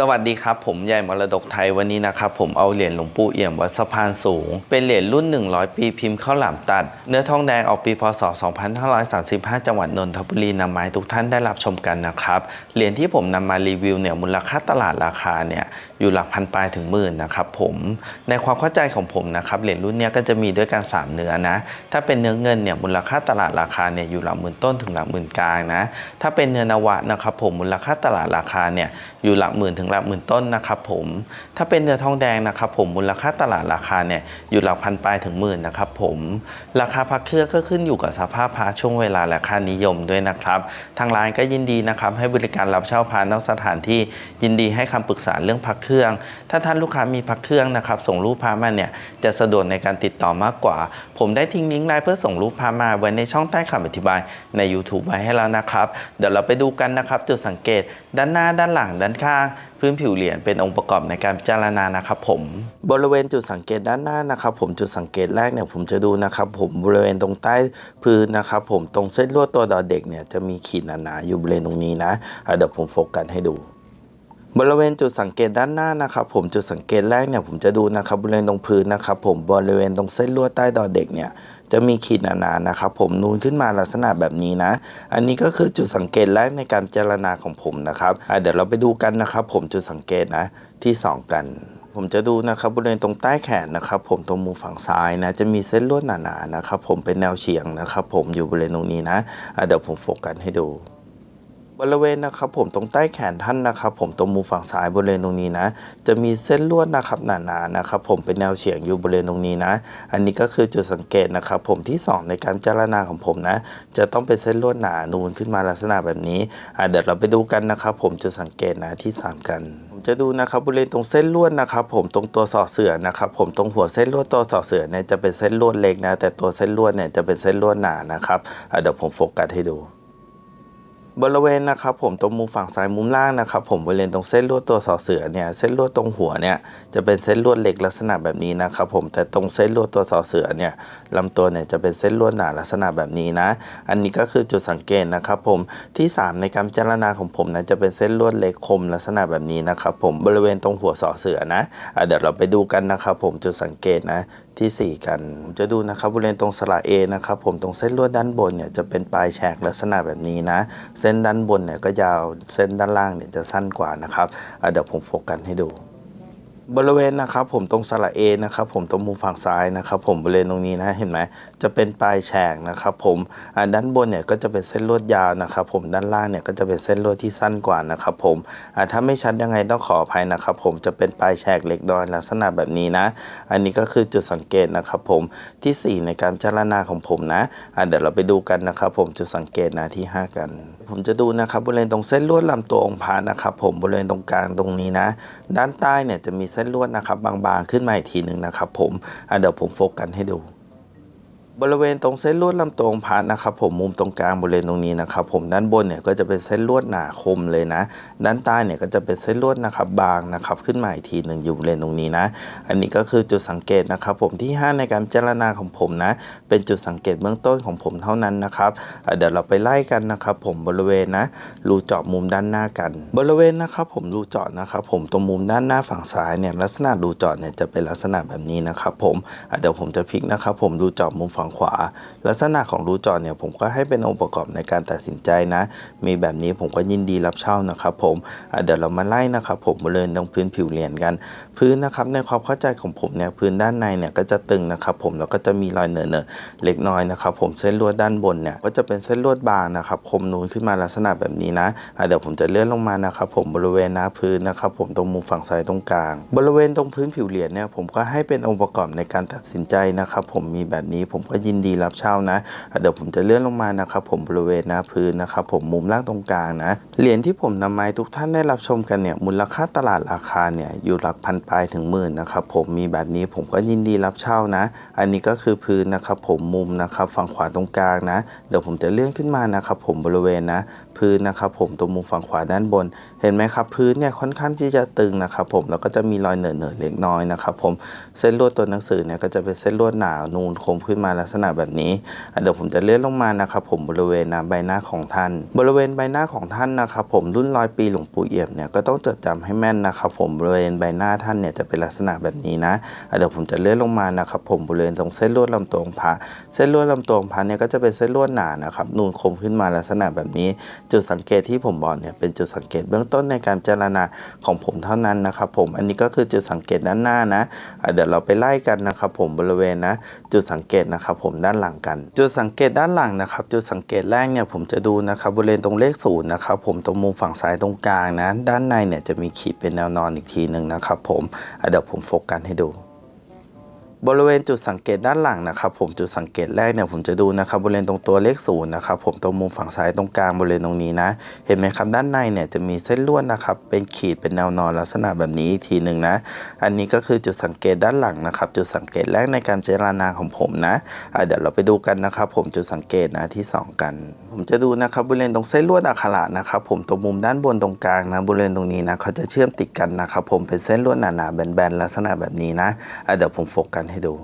สวัสดีครับ ผมใหญ่มรดกไทยวันนี้นะครับ ผมเอาเหรียญหลวงปู่เอี่ยมวัดสะพานสูง เป็นเหรียญรุ่น 100 ปีพิมพ์ข้าวหลามตัด เนื้อทองแดงออกปีพศ 2535 จังหวัดนนทบุรีนำมาให้ทุกท่านได้รับชมกันนะครับ เหรียญที่ผมนำมารีวิวเนี่ยมูลค่าตลาดราคาเนี่ยอยู่หลักพันปลายถึงหมื่นนะครับผมในความเข้าใจของผมนะครับเหรียญรุ่นนี้ก็จะมีด้วยกัน 3 เนื้อนะถ้าเป็นเนื้อเงินเนี่ยมูลค่าตลาดราคาเนี่ยอยู่หลักหมื่นต้นถึงหลักหมื่นกลางนะถ้าเป็นเนื้อนวะนะครับผมมูลค่าตลาดราคาเนี่ย อยู่หลักหมื่นถึงหลักหมื่นต้นนะครับผมถ้าเป็นเนื้อทองแดงนะครับผมมูลค่าตลาดราคาเนี่ยอยู่หลักพันปลายถึงหมื่นนะครับผมราคาพักเครื่องก็ขึ้นอยู่กับสภาพพระช่วงเวลาและค่านิยมด้วยนะครับ ทางร้านก็ยินดีนะครับให้บริการรับเช่าพระนอกสถานที่ยินดีให้คำปรึกษาเรื่องพักเครื่อง ถ้าท่านลูกค้ามีพักเครื่องนะครับส่งรูปพระมาเนี่ยจะสะดวกในการติดต่อมากกว่า ผมได้ทิ้งลิงก์ไลน์เพื่อส่งรูปพระมาไว้ในช่องใต้คำอธิบายใน YouTube ไว้ให้แล้วนะครับ เดี๋ยวเราไปดูกันนะครับจุดสังเกตด้านหน้าด้านหลังด้านข้างพื้นผิวเหรียญเป็นองค์ประกอบในการพิจารณานะครับผม บริเวณจุดสังเกตด้านหน้านะครับ ผมจุดสังเกตแรกเนี่ยผมจะดูนะครับ ผมบริเวณตรงใต้พื้นนะครับ ผมตรงเส้นลวดตัวดอเด็กเนี่ยจะมีขีดหนาๆอยู่บริเวณตรงนี้นะอะเดี๋ยวผมโฟกัสให้ดู บริเวณจุดสังเกตด้านหน้านะครับผมจุดสังเกตแรกเนี่ยผมจะดูนะครับบริเวณตรงพื้นนะครับผมบริเวณตรงเส้นลวดใต้ดอเด็กเนี่ยจะมีขีดหนาๆนะครับผมนูนขึ้นมาลักษณะแบบนี้นะ อันนี้ก็คือจุดสังเกตแรกในการเจรณาของผมนะครับเดี๋ยวเราไปดูกันนะครับผมจุดสังเกตนะที่สองกันผมจะดูนะครับบริเวณตรงใต้แขนนะครับ ผมตรงมุมฝั่งซ้ายนะจะมีเส้นลวดหนาๆนะครับ ผมเป็นแนวเฉียงนะครับ ผมอยู่บริเวณตรงนี้นะะเดี๋ยวผมโฟกัสให้ดู บริเวณนะครับผมตรงใต้แขนท่านนะครับ ผมตรงมุมฝั่งซ้ายบริเวณตรงนี้นะ จะมีเส้นลวดนะครับหนาๆนะครับ ผมเป็นแนวเฉียงอยู่บริเวณตรงนี้นะ อันนี้ก็คือจุดสังเกตนะครับ ผมที่สองในการเจารณาของผมนะ จะต้องเป็นเส้นลวดหนานูนขึ้นมาลักษณะแบบนี้อะเดี๋ยวเราไปดูกันนะครับ ผมจุดสังเกตนะที่สามกันมจะดูนะครับบริเวณตรงเส้นลวดนะครับ ผมตรงตัวสอดเสือนะครับ ผมตรงหัวเส้นลวดตัวสอดเสือเนี่ยจะเป็นเส้นลวดเล็กนะ แต่ตัวเส้นลวดเนี่ยจะเป็นเส้นลวดหนานะครับเดี๋ยวผมโฟกัสให้ดู บริเวณนะครับผมตรงมุมฝั่งซ้ายมุมล่างนะครับผมบริเวณตรงเส้นลวดตัวสอเสือเนี่ยเส้นลวดตรงหัวเนี่ยจะเป็นเส้นลวดเหล็กลักษณะแบบนี้นะครับผมแต่ตรงเส้นลวดตัวสอเสือเนี่ยลำตัวเนี่ยจะเป็นเส้นลวดหนาลักษณะแบบนี้นะ อันนี้ก็คือจุดสังเกตนะครับผมที่สามในการพิจารณาของผมนะจะเป็นเส้นลวดเหล็กคมลักษณะแบบนี้นะครับผมบริเวณตรงหัวสอเสือนะอะเดี๋ยวเราไปดูกันนะครับผมจุดสังเกตนะ ที่สี่กันจะดูนะครับบริเวณตรงสระเอนะครับผมตรงเส้นลวดด้านบนเนี่ยจะเป็นปลายแฉกลักษณะแบบนี้นะ เส้นด้านบนเนี่ยก็ยาวเส้นด้านล่างเนี่ยจะสั้นกว่านะครับเดี๋ยวผมโฟกัสให้ดู บริเวณนะครับผมตรงสระเอนะครับผมตรงมุมฝั่งซ้ายนะครับผมบริเวณตรงนี้นะเห็นไหมจะเป็นปลายแฉกนะครับผมด้านบนเนี่ยก็จะเป็นเส้นลวดยาวนะครับผมด้านล่างเนี่ยก็จะเป็นเส้นลวดที่สั้นกว่านะครับผมถ้าไม่ชัดยังไงต้องขออภัยนะครับผมจะเป็นปลายแฉกเล็กน้อยลักษณะแบบนี้นะ อันนี้ก็คือจุดสังเกตนะครับผมที่สี่ในการเจารณาของผมนะเดี๋ยวเราไปดูกันนะครับผมจุดสังเกตนะที่ห้ากัน ผมจะดูนะครับบริเวณตรงเส้นลวดลำตัวองค์พระนะครับผมบริเวณตรงกลางตรงนี้นะ ด้านใต้เนี่ยจะมีเส้นลวดนะครับบางๆขึ้นมาอีกทีหนึ่งนะครับผมเดี๋ยวผมโฟกัสให้ดู บริเวณตรงเส้นลวดลำตัวองพระนะครับผมมุมตรงกลางบริเวณตรงนี้นะครับผมด้านบนเนี่ยก็จะเป็นเส้นลวดหนาคมเลยนะ ด้านใต้เนี่ยก็จะเป็นเส้นลวดนะครับบางนะครับขึ้นมาอีกทีหนึ่งอยู่บริเวณตรงนี้นะ อันนี้ก็คือจุดสังเกตนะครับผมที่ 5 ในการพิจารณาของผมนะ เป็นจุดสังเกตเบื้องต้นของผมเท่านั้นนะครับเดี๋ยวเราไปไล่กันนะครับผมบริเวณนะรูเจาะมุมด้านหน้ากัน บริเวณนะครับผมรูเจาะนะครับผมตรงมุมด้านหน้าฝั่งซ้ายเนี่ยลักษณะรูเจาะเนี่ยจะเป็นลักษณะแบบนี้นะครับผมเดี๋ยวผมจะพลิกนะครับผมรูเจาะมุมฝั่งขวา ลักษณะของรูจาะเนี่ยผมก็ให้เป็นองค์ประกอบในการตัดสินใจนะ มีแบบนี้ผมก็ยินดีรับเช่านะครับผมเดี๋ยวเรามาไล่นะครับผมบริเวณตรงพื้นผิวเหรียญกัน พื้นนะครับในความเข้าใจของผมเนี่ยพื้นด้านในเนี่ยก็จะตึงนะครับผมแล้วก็จะมีรอยเนอะๆเล็กน้อยนะครับผมเส้นลวดด้านบนเนี่ยก็จะเป็นเส้นลวดบางนะครับคมนูนขึ้นมาลักษณะแบบนี้นะอะเดี๋ยวผมจะเลื่อนลงมานะครับผมบริเวณหน้าพื้นนะครับผมตรงมุมฝั่งซ้ายตรงกลาง บริเวณตรงพื้นผิวเหรียญเนี่ยผมก็ให้เป็นองค์ประกอบในการตัดสินใจนะครับผมมีแบบนี้ผมก็ยินดีรับเช่านะ เดี๋ยวผมจะเลื่อนลงมานะครับผมบริเวณน้าพื้นนะครับผมมุมล่างตรงกลางนะเหรียญที่ผมนำมาให้ทุกท่านได้รับชมกันเนี่ยมูลค่าตลาดราคาเนี่ยอยู่หลักพันปลายถึงหมื่นนะครับผมมีแบบนี้ผมก็ยินดีรับเช่านะ อันนี้ก็คือพื้นนะครับผมมุมนะครับฝั่งขวาตรงกลางนะ เดี๋ยวผมจะเลื่อนขึ้นมานะครับผมบริเวณนะ พื้นนะครับผมตรงมุมฝั่งขวาด้านบน เห็นไหมครับพื้นเนี่ยค่อนข้างที่จะตึงนะครับผมแล้วก็จะมีรอยเหนอะๆเล็กน้อยนะครับผมเส้นลวดตัวหนังสือเนี่ยก็จะเป็นเส้นลวดหนานูนคมขึ้นมาลักษกษณะแบบนี้เดี๋ยวผมจะเลื่อนลงมานะครับ ผมบริเวณนะใบหน้าของท่าน บริเวณใบหน้าของท่านนะครับ ผมรุ่นร้อยปีหลวงปู่เอี่ยมเนี่ยก็ต้องจดจำให้แม่นนะครับ ผมบริเวณใบหน้าท่านเนี่ยจะเป็นลักษณะแบบนี้นะเดี๋ยวผมจะเลื่อนลงมานะครับ ผมบริเวณตรงเส้นลวดลำตัวองพระเส้นลวดลำตัวองพระเนี่ยก็จะเป็นเส้นลวดหนานะครับนูนคมขึ้นมาลักษณะแบบนี้ จุดสังเกตที่ผมบอกเนี่ยเป็นจุดสังเกตเบื้องต้นในการเจรณาของผมเท่านั้นนะครับ ผมอันนี้ก็คือจุดสังเกตด้านหน้านะอะเดี๋ยวเราไปไล่กันนะครับ ผมบริเวณนะ จุดสังเกตนะครับผมด้านหลังกัน จุดสังเกตด้านหลังนะครับ จุดสังเกตแรกเนี่ยผมจะดูนะครับบริเวณตรงเลขศูนย์นะครับผมตรงมุมฝั่งซ้ายตรงกลางนะด้านในเนี่ยจะมีขีดเป็นแนวนอนอีกทีหนึ่งนะครับผมเดี๋ยวผมโฟกัสให้ดู บริเวณจุดสังเกตด้านหลังนะครับผมจุดสังเกตแรกเนี่ยผมจะดูนะครับบริเวณตรงตัวเลขศูนย์นะครับผมตรงมุมฝั่งซ้ายตรงกลางบริเวณตรงนี้นะ เห็นไหมครับด้านในเนี่ยจะมีเส้นลวดนะครับเป็นขีดเป็นแนวนอนลักษณะแบบนี้อีกทีหนึ่งนะ อันนี้ก็คือจุดสังเกตด้านหลังนะครับจุดสังเกตแรกในการเจรนาของผมนะะเดี๋ยวเราไปดูกันนะครับผมจุดสังเกตนะที่สองกัน ผมจะดูนะครับบริเวณตรงเส้นลวดอักขระนะครับผมตรงมุมด้านบนตรงกลางนะบริเวณตรงนี้นะเขาจะเชื่อมติดกันนะครับผมเป็นเส้นลวดหนาๆแบนๆลักษณะแบบนี้นะะเดี๋ยวผมโฟกัสให้ดู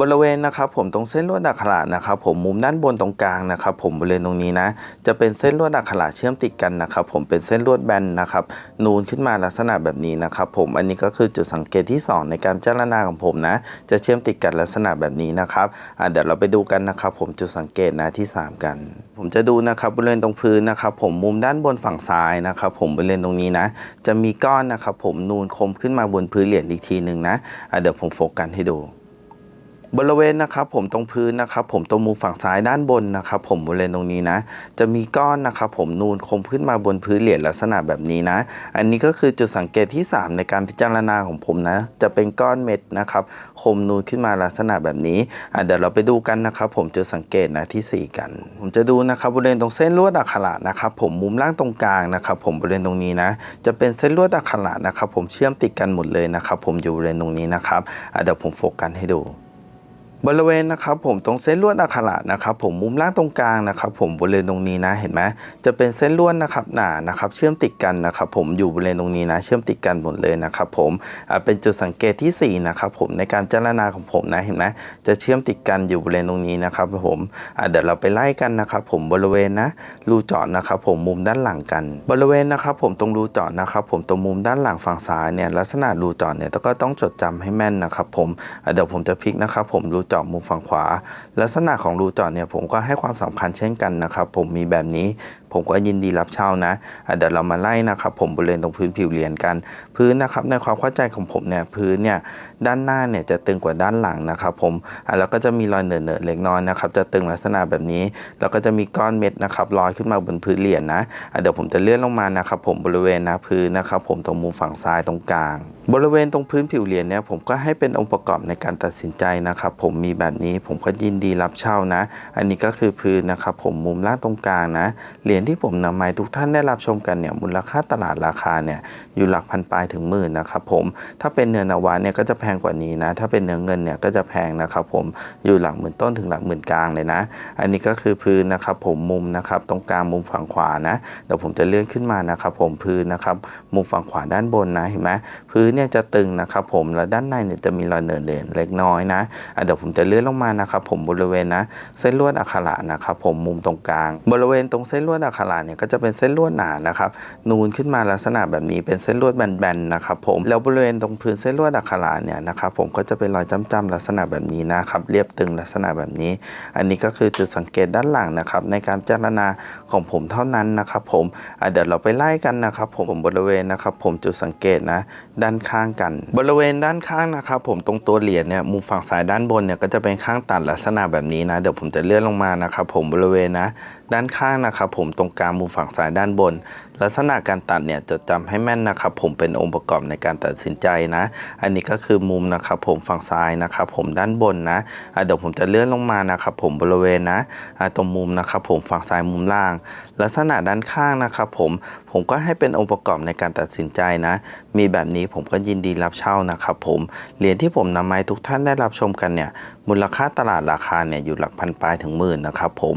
บริเวณนะครับผมตรงเส้นลวดอักขระนะครับผมมุมด้านบนตรงกลางนะครับผมบริเวณตรงนี้นะ จะเป็นเส้นลวดอักขระเชื่อมติดกันนะครับผมเป็นเส้นลวดแบนนะครับนูนขึ้นมาลักษณะแบบนี้นะครับผมอันนี้ก็คือจุดสังเกตที่ 2 ในการเจรณาของผมนะ จะเชื่อมติดกันลักษณะแบบนี้นะครับเดี๋ยวเราไปดูกันนะครับผมจุดสังเกตนะที่ 3 กัน ผมจะดูนะครับบริเวณตรงพื้นนะครับผมมุมด้านบนฝั่งซ้ายนะครับผมบริเวณตรงนี้นะ จะมีก้อนนะครับผมนูนคมขึ้นมาบนพื้นเหรียญอีกทีหนึ่งนะเดี๋ยวผมโฟกัสให้ดู บริเวณนะครับผมตรงพื้นนะครับผมตรงมุมฝั่งซ้ายด้านบนนะครับผมบริเวณตรงนี้นะ จะมีก้อนนะครับผมนูนคมขึ้นมาบนพื้นเหรียญลักษณะแบบนี้นะ อันนี้ก็คือจุดสังเกตที่ 3 ในการพิจารณาของผมนะ จะเป็นก้อนเม็ดนะครับคมนูนขึ้นมาลักษณะแบบนี้อะเดี๋ยวเราไปดูกันนะครับผมจุดสังเกตนะที่ 4 กัน ผมจะดูนะครับบริเวณตรงเส้นลวดอักขระนะครับผมมุมล่างตรงกลางนะครับผมบริเวณตรงนี้นะ จะเป็นเส้นลวดอักขระนะครับผมเชื่อมติดกันหมดเลยนะครับผมอยู่บริเวณตรงนี้นะครับอะเดี๋ยวผมโฟกัสให้ดู บริเวณนะครับผมตรงเส้นลวดอักขระนะครับผมมุมล่างตรงกลางนะครับผมบริเวณตรงนี้นะเห็นไหมจะเป็นเส้นลวดนะครับหนานะครับเชื่อมติดกันนะครับผมอยู่บริเวณตรงนี้นะเชื่อมติดกันหมดเลยนะครับผมเป็นจุดสังเกตที่สี่นะครับผมในการเจรณาของผมนะเห็นไหมจะเชื่อมติดกันอยู่บริเวณตรงนี้นะครับผมเดี๋ยวเราไปไล่กันนะครับผมบริเวณนะรูเจาะนะครับผมมุมด้านหลังกัน บริเวณนะครับผมตรงรูเจาะนะครับผมตรงมุมด้านหลังฝั่งซ้ายเนี่ยลักษณะรูเจาะเนี่ยก็ต้องจดจำให้แม่นนะครับผมเดี๋ยวผมจะพลิกนะครับผมรูเจาะมุมฝั่งขวา ลักษณะของรูเจาะเนี่ยผมก็ให้ความสำคัญเช่นกันนะครับ ผมมีแบบนี้ ผมก็ยินดีรับเช่านะเดี๋ยวเรามาไล่นะครับผมบริเวณตรงพื้นผิวเหรียญกัน พื้นนะครับในความเข้าใจของผมเนี่ยพื้นเนี่ยด้านหน้าเนี่ยจะตึงกว่าด้านหลังนะครับผมแล้วก็จะมีรอยเหนอะๆเล็กน้อยนะครับจะตึงลักษณะแบบนี้ แล้วก็จะมีก้อนเม็ดนะครับลอยขึ้นมาบนพื้นเหรียญนะอะเดี๋ยวผมจะเลื่อนลงมานะครับผมบริเวณนะพื้นนะครับผมตรงมุมฝั่งซ้ายตรงกลาง บริเวณตรงพื้นผิวเหรียญเนี่ยผมก็ให้เป็นองค์ประกอบในการตัดสินใจนะครับผมมีแบบนี้ผมก็ยินดีรับเช่านะ อันนี้ก็คือพื้นนะครับผมมุมล่างตรงกลางนะเหรียญที่ผมนำมาให้ทุกท่านได้รับชมกันเนี่ยมูลค่าตลาดราคาเนี่ยอยู่หลักพันปลายถึงหมื่นนะครับผมถ้าเป็นเนื้อนาวาเนี่ยก็จะแพงกว่านี้นะ ถ้าเป็นเนื้อเงินเนี่ยก็จะแพงนะครับผมอยู่หลักหมื่นต้นถึงหลักหมื่นกลางเลยนะ อันนี้ก็คือพื้นนะครับผมมุมนะครับตรงกลางมุมฝั่งขวานะเดี๋ยวผมจะเลื่อนขึ้นมานะครับผมพื้นนะครับมุมฝั่งขวาด้านบนนะเห็นไหมพื้นเนี่ยจะตึงนะครับผมแล้วด้านในเนี่ยจะมีรอยเนือเด่นเล็กน้อยนะอะเดี๋ยวผมจะเลื่อนลงมานะครับผมบริเวณนะเส้นลวดอักขระนะครับผมมุมตรงกลาง บริเวณตรงเส้นลวดอักขระเนี่ยก็จะเป็นเส้นลวดหนานะครับนูนขึ้นมาลักษณะแบบนี้เป็นเส้นลวดแบนๆนะครับผมแล้วบริเวณตรงพื้นเส้นลวดอักขระเนี่ยนะครับผมก็จะเป็นรอยจ้ำๆลักษณะแบบนี้นะครับเรียบตึงลักษณะแบบนี้ อันนี้ก็คือจุดสังเกตด้านหลังนะครับในการเจรณาของผมเท่านั้นนะครับผมเดี๋ยวเราไปไล่กันนะครับผมบริเวณนะครับผมจุดสังเกตนะด้านข้างกัน บริเวณด้านข้างนะครับผมตรงตัวเหรียญเนี่ยมุมฝั่งซ้ายด้านบนเนี่ยก็จะเป็นข้างตัดลักษณะแบบนี้นะเดี๋ยวผมจะเลื่อนลงมานะครับผมบริเวณนะด้านข้างนะครับผมตรงกลางมุมฝั่งซ้ายด้านบน ลักษณะการตัดเนี่ยจดจำให้แม่นนะครับผมเป็นองค์ประกอบในการตัดสินใจนะ อันนี้ก็คือมุมนะครับผมฝั่งซ้ายนะครับผมด้านบนนะเดี๋ยวผมจะเลื่อนลงมานะครับผมบริเวณนะตรงมุมนะครับผมฝั่งซ้ายมุมล่าง ลักษณะด้านข้างนะครับผมผมก็ให้เป็นองค์ประกอบในการตัดสินใจนะ มีแบบนี้ผมก็ยินดีรับเช่านะครับผมเหรียญที่ผมนำมาให้ทุกท่านได้รับชมกันเนี่ยมูลค่าตลาดราคาเนี่ยอยู่หลักพันปลายถึงหมื่นนะครับผม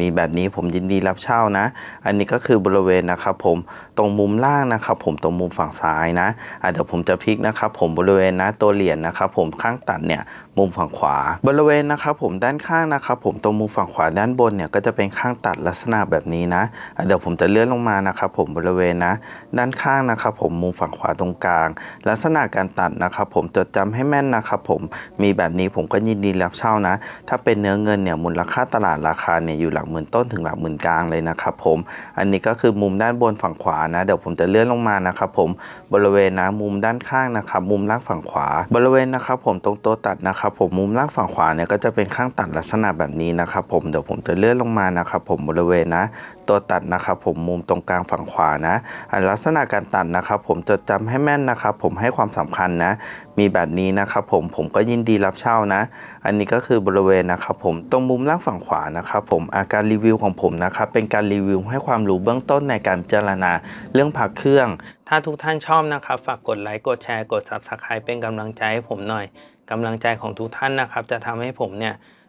มีแบบนี้ผมยินดีรับเช่านะ อันนี้ก็คือบริเวณนะครับผมตรงมุมล่างนะครับผมตรงมุมฝั่งซ้ายนะะเดี๋ยวผมจะพลิกนะครับผมบริเวณนะตัวเหรียญนะครับผมข้างตัดเนี่ยมุมฝั่งขวา บริเวณนะครับผมด้านข้างนะครับผมตรงมุมฝั่งขวาด้านบนเนี่ยก็จะเป็นข้างตัดลักษณะแบบนี้นะะเดี๋ยวผมจะเลื่อนลงมานะครับผมบริเวณนะ ด้านข้างนะครับผมมุมฝั่งขวาตรงกลาง ลักษณะการตัดนะครับผมจดจำให้แม่นนะครับผมมีแบบนี้ผมก็ยินดีรับเช่านะ ถ้าเป็นเนื้อเงินเนี่ยมูลค่าตลาดราคาเนี่ยอยู่หลักหมื่นต้นถึงหลักหมื่นกลางเลยนะครับผมอันนี้ก็คือมุมด้านบนฝั่งขวานะ เดี๋ยวผมจะเลื่อนลงมานะครับผมบริเวณนะมุมด้านข้างนะครับ มุมล่างฝั่งขวา บริเวณนะครับ ผมตรงตัวตัดนะครับ ผมมุมล่างฝั่งขวาเนี่ยก็จะเป็นข้างตัดลักษณะแบบนี้นะครับ ผมเดี๋ยวผมจะเลื่อนลงมานะครับ ผมบริเวณนะ ตัวตัดนะครับผมมุมตรงกลางฝั่งขวานะอะลักษณะการตัดนะครับผมจดจำให้แม่นนะครับผมให้ความสำคัญนะ มีแบบนี้นะครับผมผมก็ยินดีรับเช่านะ อันนี้ก็คือบริเวณนะครับผมตรงมุมล่างฝั่งขวานะครับผมอาการรีวิวของผมนะครับเป็นการรีวิวให้ความรู้เบื้องต้นในการพิจารณาเรื่องพักเครื่อง ถ้าทุกท่านชอบนะครับฝากกดไลค์กดแชร์กด Subscribe เป็นกำลังใจให้ผมหน่อยกำลังใจของทุกท่านนะครับจะทำให้ผมเนี่ย